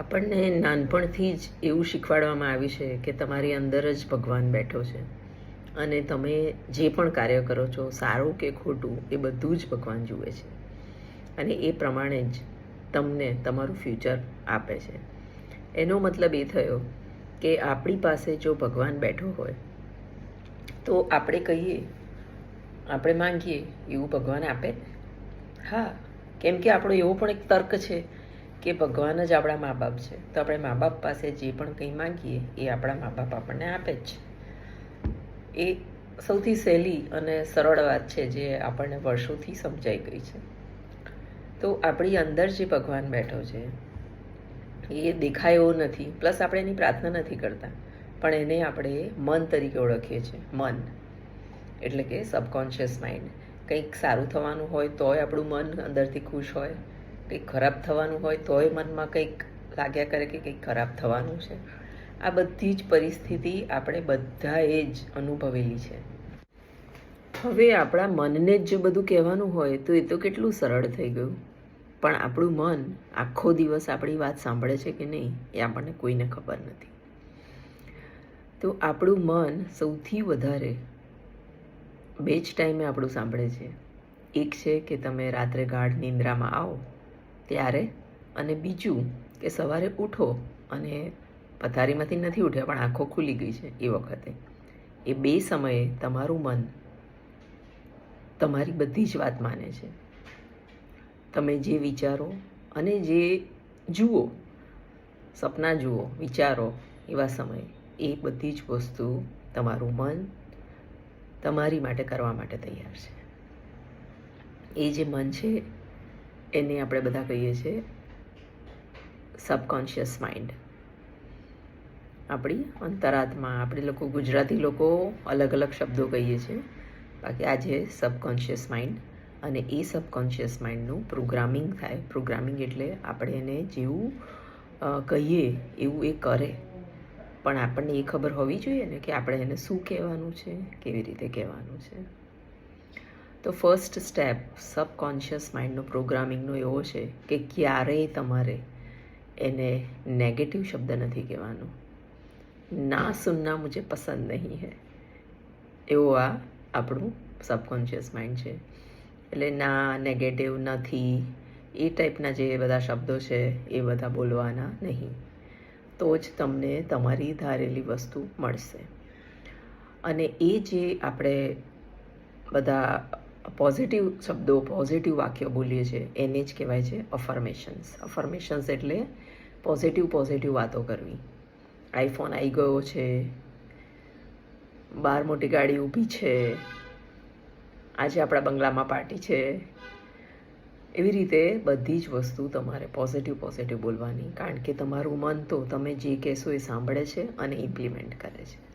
આપણને નાનપણથી જ એવું શીખવાડવામાં આવ્યું છે કે તમારી અંદર જ ભગવાન બેઠો છે. અને તમે જે પણ કાર્ય કરો છો, સારું કે ખોટું, એ બધું જ ભગવાન જુએ છે. અને એ પ્રમાણે જ તમને તમારું ફ્યુચર આપે છે. એનો મતલબ એ થયો કે આપણી પાસે જો ભગવાન બેઠો હોય, તો આપણે કહીએ, આપણે માંગીએ, એવું ભગવાન આપે? હા, કેમ કે આપણો એવો પણ એક તર્ક છે કે ભગવાન જ આપણા મા બાપ છે. તો આપણે મા બાપ પાસે જે પણ કંઈ માંગીએ, એ આપણા મા બાપ આપણને આપે જ છે. એ સૌથી સહેલી અને સરળ વાત છે જે આપણને વર્ષોથી સમજાઈ ગઈ છે. તો આપણી અંદર જે ભગવાન બેઠો છે, એ દેખાય નથી. પ્લસ આપણે એની પ્રાર્થના નથી કરતા. પણ એને આપણે મન તરીકે ઓળખીએ છીએ. મન. એટલે કે સબકોન્શિયસ માઇન્ડ કંઈક સારું થવાનું હોય તોય આપણું મન અંદરથી ખુશ હોય. કંઈક ખરાબ થવાનું હોય તોય મનમાં કંઈક લાગ્યા કરે કે કંઈક ખરાબ થવાનું છે. આ બધી જ પરિસ્થિતિ આપણે બધાએ જ અનુભવેલી છે. હવે આપણા મનને જ જો બધું કહેવાનું હોય તો એ તો કેટલું સરળ થઈ ગયું. પણ આપણું મન આખો દિવસ આપણી વાત સાંભળે છે કે નહીં એ આપણને કોઈને ખબર નથી. તો આપણું મન સૌથી વધારે બે જ ટાઈમે આપણું સાંભળે છે. એક છે કે તમે રાત્રે ગાઢ નિંદ્રામાં આવો. ત્યારે અને બીજું કે સવારે ઉઠો અને પથારીમાંથી નથી ઉઠ્યા, પણ આંખો ખુલી ગઈ છે એ વખતે. એ બે સમયે તમારું મન તમારી બધી જ વાત માને છે. તમે જે વિચારો અને જે જુઓ, સપના જુઓ, વિચારો, એવા સમયે એ બધી જ વસ્તુ તમારું મન તમારી માટે કરવા માટે તૈયાર છે. એ જે મન છે એને આપણે બધા કહીએ છીએ સબકોન્શિયસ માઇન્ડ આપણી અંતરાત્મા, આપણે લોકો ગુજરાતી લોકો અલગ અલગ શબ્દો કહીએ છીએ. બાકી આજે સબકોન્શિયસ માઇન્ડ અને એ સબકોન્શિયસ માઇન્ડનું પ્રોગ્રામિંગ થાય. પ્રોગ્રામિંગ એટલે આપણે એને જેવું કહીએ એવું એ કરે. પણ આપણને એ ખબર હોવી જોઈએ ને કે આપણે એને શું કહેવાનું છે, કેવી રીતે કહેવાનું છે. તો ફર્સ્ટ સ્ટેપ સબકોન્શિયસ માઇન્ડનો પ્રોગ્રામિંગનો એવો છે કે ક્યારેય તમારે એને નેગેટિવ શબ્દ નથી કહેવાનો. ના સુનના મુજે પસંદ નહીં હે. એવો આ આપણું સબકોન્શિયસ માઇન્ડ છે. એટલે ના નેગેટિવ નથી, એ ટાઈપના જે બધા શબ્દો છે, એ બધા બોલવાના નહીં. તો જ તમને તમારી ધારેલી વસ્તુ મળશે. અને એ જે આપણે બધા પોઝિટિવ શબ્દો પોઝિટિવ વાક્યો બોલીએ છીએ, એને જ કહેવાય છે અફર્મેશન્સ અફર્મેશન્સ એટલે પોઝિટિવ પોઝિટિવ વાતો કરવી. આઈફોન આવી ગયો છે, બાર મોટી ગાડી ઊભી છે, આજે આપણા બંગલામાં પાર્ટી છે. એવી રીતે બધી જ વસ્તુ તમારે પોઝિટિવ પોઝિટિવ બોલવાની. કારણ કે તમારું મન તો તમે જે કહેશો એ સાંભળે છે અને ઇમ્પ્લિમેન્ટ કરે છે.